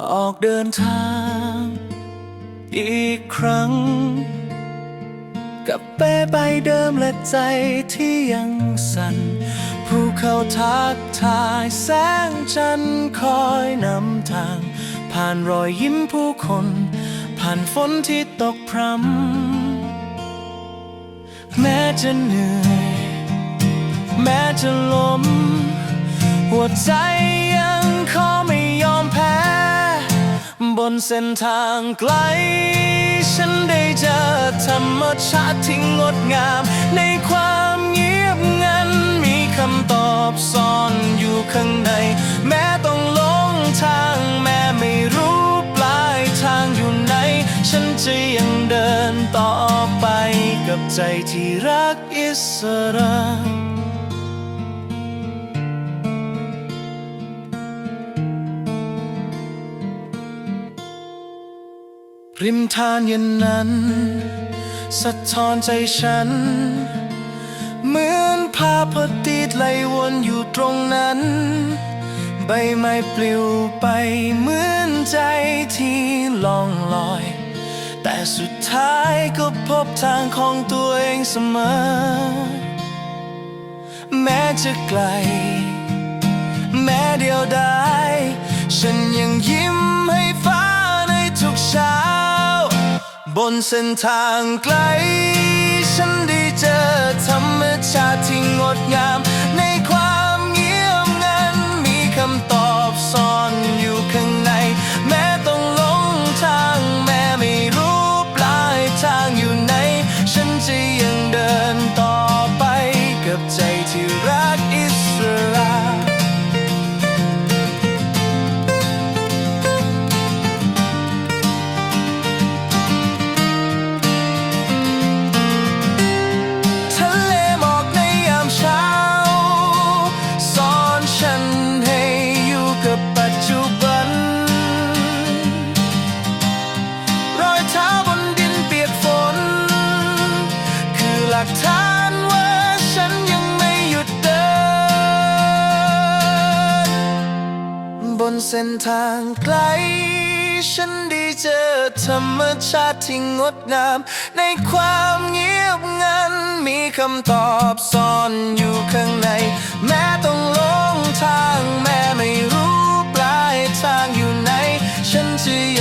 ออกเดินทาง อีกครั้ง กับเป้ใบเดิมและใจที่ยังสั่นภูเขาทักทายแสงจันทร์คอยนำทาง ผ่านรอยยิ้มผู้คน ผ่านฝนที่ตกพรำแม้จะเหนื่อย แม้จะล้ม หัวใจ เส้นทางไกล ฉันได้เจอธรรมชาติที่งดงาม ในความเงียบงัน มีคำตอบซ่อนอยู่ข้างใน แม้ต้องหลงทางแม้ไม่รู้ปลายทางอยู่ไหน ฉันจะยังเดินต่อไปกับใจที่รักอิสระ ริมทานเย็นนั้น สะท้อนใจฉัน เหมือนภาพอดีตไหลวนอยู่ตรงนั้น ใบไม้ปลิวไปเหมือนใจที่ล่องลอย แต่สุดท้ายก็พบทางของตัวเองเสมอ แม้จะไกล แม้เดียวดายฉันยังยิ้ม บนเส้นทางไกล ฉันได้เจอธรรมชาติที่งดงามในความ เส้นทางไกล ฉันได้เจอธรรมชาติที่งดงาม ในความเงียบงัน มีคำตอบซ่อนอยู่ข้างใน แม้ต้องลงทางแม่ไม่รู้ปลายทางอยู่ไหน ฉันจะ